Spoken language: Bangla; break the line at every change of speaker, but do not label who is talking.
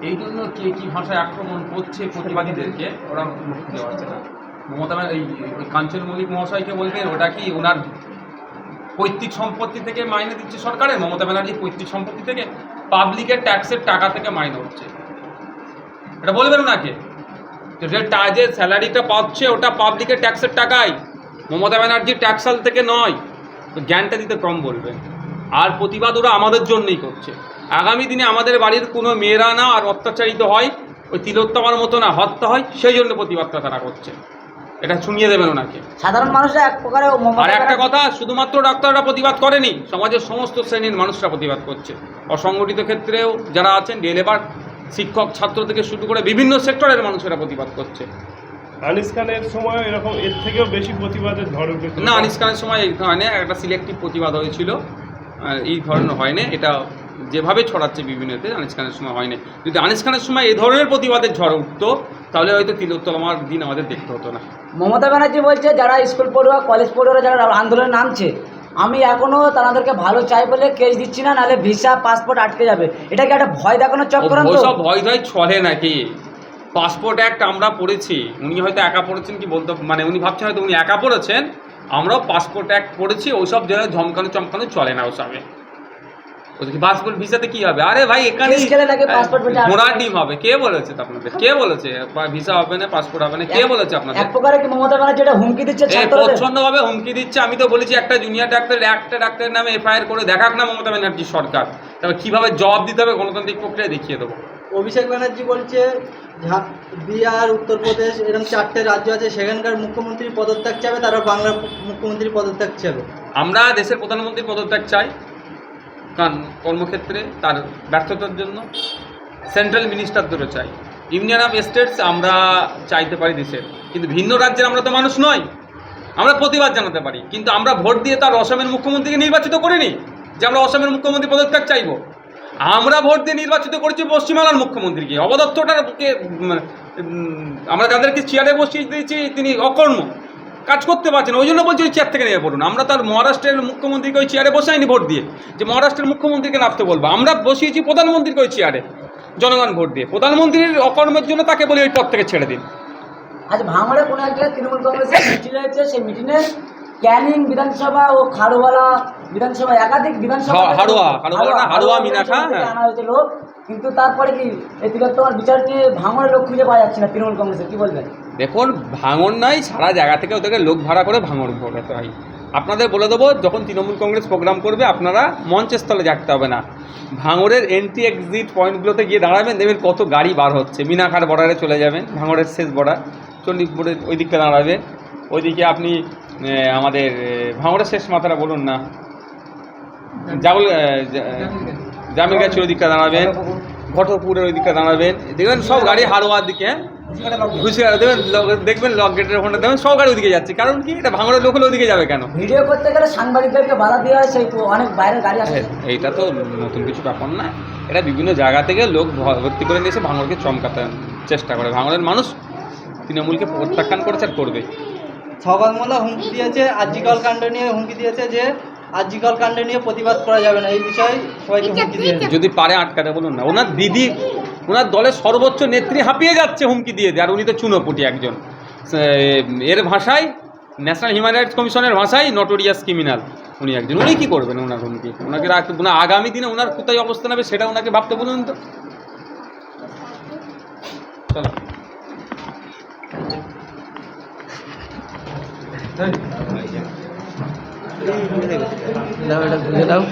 এই জন্য কে কি ভাষায় আক্রমণ করছে প্রতিবাদীদেরকে ওরা দিতে পারছে না। মমতা এই ওই কাঞ্চন মল্লিক মহাশয়কে বলবেন ওটা কি ওনার পৈতৃক সম্পত্তি থেকে মাইনে দিচ্ছে সরকারের মমতা ব্যানার্জি পৈতৃক সম্পত্তি থেকে পাবলিকের ট্যাক্সের টাকা থেকে মাইনে হচ্ছে এটা বলবেন ওনাকে? যে যে স্যালারিটা পাচ্ছে ওটা পাবলিকের ট্যাক্সের টাকাই। মমতা ব্যানার্জির ট্যাক্সাল থেকে নয়। তো জ্ঞানটা দিতে কম বলবেন। আর প্রতিবাদ ওরা আমাদের জন্যই করছে। আগামী দিনে আমাদের বাড়ির কোনো মেয়েরা না আর অত্যাচারিত হয় ওই তিলোত্তমার মতো না হত্যা হয় সেই জন্য প্রতিবাদটা তারা করছে। এটা শুনিয়ে দেবেন ওনাকে।
সাধারণ মানুষরা এক প্রকারে
আর একটা কথা শুধুমাত্র ডাক্তাররা প্রতিবাদ করেনি সমাজের সমস্ত শ্রেণির মানুষরা প্রতিবাদ করছে। অসংগঠিত ক্ষেত্রেও যারা আছেন ডে লেবার শিক্ষক ছাত্র থেকে শুরু করে বিভিন্ন সেক্টরের মানুষেরা প্রতিবাদ করছে।
আনিস খানের সময় এরকম এর থেকেও বেশি প্রতিবাদের উঠেছিল
না আনিস খানের সময় ধরনের একটা সিলেক্টিভ প্রতিবাদ হয়েছিল। এই ধরনের হয়নি এটা যেভাবে ছড়াচ্ছে বিভিন্নতে আনিস খানের সময় হয়নি যদি আনিস খানের সময় এই ধরনের প্রতিবাদের ঝড় উঠতো তাহলে হয়তো তিলোত্তমার দিন আমাদের দেখতে হতো না।
মমতা ব্যানার্জি বলছে যারা স্কুল পড়ুয়া কলেজ পড়ুয়ারা যারা আন্দোলনে নামছে আমি এখনও তাদেরকে ভালো চাই বলে কেস দিচ্ছি না নাহলে ভিসা পাসপোর্ট আটকে যাবে। এটা কি একটা ভয় দেখানোর চক্রান্ত
সব ভয় ভয় চলে নাকি। পাসপোর্ট অ্যাক্ট আমরা পড়েছি উনি হয়তো একা পড়েছেন কি বলতে মানে উনি ভাবছেন হয়তো উনি একা পড়েছেন আমরাও পাসপোর্ট অ্যাক্ট পড়েছি ওইসব জায়গায় ঝমকানো চমকানো চলে না ওসবে। পাসপোর্ট ভিসাতে কি হবে? আরে ভাই এখানে
যাবে।
ডিম হবে। কে বলেছে আপনাদের? কে বলেছে? ভিসা হবে না পাসপোর্ট হবে না কে বলেছে আপনাদের?
এক প্রকারে কি মমতা ব্যানার্জি এটা হুমকি দিচ্ছে ছাত্রদের?
প্রচ্ছন্নভাবে হুমকি দিচ্ছে আমি তো বলেছি একটা জুনিয়র ডাক্তার একটা ডাক্তারের নামে এফআইআর করে দেখাক না মমতা ব্যানার্জি সরকার। তবে কীভাবে জবাব দিতে হবে গণতান্ত্রিক প্রক্রিয়া দেখিয়ে দেবো।
অভিষেক ব্যানার্জি বলছে বিহার, উত্তরপ্রদেশ এরকম চারটে রাজ্য আছে, সেখানকার মুখ্যমন্ত্রী পদত্যাগ চাবে তারা বাংলার মুখ্যমন্ত্রী পদত্যাগ চাবে
আমরা দেশের প্রধানমন্ত্রীর পদত্যাগ চাই, কারণ কর্মক্ষেত্রে তার ব্যর্থতার জন্য। সেন্ট্রাল মিনিস্টারদেরও চাই। ইউনিয়ন অফ স্টেটস আমরা চাইতে পারি দেশের, কিন্তু ভিন্ন রাজ্যের আমরা তো মানুষ নই। আমরা প্রতিবাদ জানাতে পারি, কিন্তু আমরা ভোট দিয়ে তার অসমের মুখ্যমন্ত্রীকে নির্বাচিত করিনি, যে আমরা অসমের মুখ্যমন্ত্রী পদত্যাগ চাইব। আমরা ভোট দিয়ে নির্বাচিত করেছি পশ্চিমবাংলার মুখ্যমন্ত্রীকে। উম, আমরা যাদেরকে চেয়ারে বসিয়ে দিয়েছি তিনি অকর্ম। কাজ করতে পারছেন ওই জন্য বলছি ওই চেয়ার থেকে নেমে পড়ুন। আমরা তার মহারাষ্ট্রের মুখ্যমন্ত্রীকে ওই চেয়ারে বসাইনি ভোট দিয়ে। যে মহারাষ্ট্রের মুখ্যমন্ত্রীকে নামতে বলব। আমরা বসিয়েছি প্রধানমন্ত্রীকে ওই চেয়ারে জনগণ ভোট দিয়ে। প্রধানমন্ত্রীর অকর্মের জন্য তাকে বলি ওই পদ থেকে ছেড়ে দিন।
আজ ভাঙড়ে কোনো তৃণমূল কংগ্রেসের মিটিং সেই মিটিংয়ে ক্যানিং বিধানসভা ও খারোয়ালা বিধানসভা একাধিক বিধানসভা
হাড়োয়া, হাড়োয়া হ্যাঁ।
আনা হয়েছে লোক কিন্তু তারপরে কি এই তিলোত্তমার বিচার নিয়ে ভাঙড়ের লোক খুঁজে পাওয়া যাচ্ছে না তৃণমূল কংগ্রেসের কি বলবেন?
দেখুন ভাঙন নাই সারা জায়গা থেকে ওদেরকে লোক ভাড়া করে ভাঙন ভোটাতে হয়। আপনাদের বলে দেবো যখন তৃণমূল কংগ্রেস প্রোগ্রাম করবে আপনারা মঞ্চের স্থলে থাকতে হবে না। ভাঙড়ের এন্ট্রি এক্সিট পয়েন্টগুলোতে গিয়ে দাঁড়াবেন দেখবেন কত গাড়ি বার হচ্ছে। মিনাখার বর্ডারে চলে যাবেন ভাঙড়ের শেষ বর্ডার। চণ্ডীপুরের ওই দিকটা দাঁড়াবেন ওইদিকে আপনি আমাদের ভাঙড়ের শেষ মাথাটা বলুন না। জাগুল জামিল গাছের ওই দিকটা দাঁড়াবেন ঘটকপুরের ওই দিকটা দাঁড়াবেন। দেখবেন সব গাড়ি হারোয়ার দিকে দেবেন দেখবেন লক গেটের ওখানে দেবেন সব গাড়ি ওদিকে যাচ্ছে। কারণ কি এটা ভাঙড়ের লোক হলে ওদিকে যাবে কেন?
ভিডিও করতে গেলে সাংবাদিকদেরকে বাধা দেওয়া হয় সেই তো অনেক বাইরের গাড়ি আসে।
এইটা তো নতুন কিছু ব্যাপার না। এটা বিভিন্ন জায়গা থেকে লোক ভ- ভর্তি করে নিয়ে এসে ভাঙড়কে চমকাতে চেষ্টা করে। ভাঙড়ের মানুষ তৃণমূলকে প্রত্যাখ্যান করেছে আর করবে।
মোল্লা হুমকি দিয়েছে আজিকল কাণ্ড নিয়ে হুমকি দিয়েছে যে আজিকল কাণ্ড নিয়ে প্রতিবাদ করা যাবে না এই বিষয়ে সবাইকে হুমকি
যদি পারে আটকাতে বলুন না। ওনার দিদি ওনার দলের সর্বোচ্চ নেত্রী হাঁপিয়ে যাচ্ছে হুমকি দিয়ে দেয় আর উনি তো চুনোপুটি একজন। এর ভাষায় ন্যাশনাল হিউম্যান রাইটস কমিশনের ভাষায় নটোরিয়াস ক্রিমিনাল উনি একজন। উনি কী করবেন ওনার হুমকি? ওনাকে রাখ ওনার আগামী দিনে ওনার কোথায় অবস্থান হবে সেটা ওনাকে ভাবতে বলুন তো। চলো।
দাও এটা ঘুরে দাও।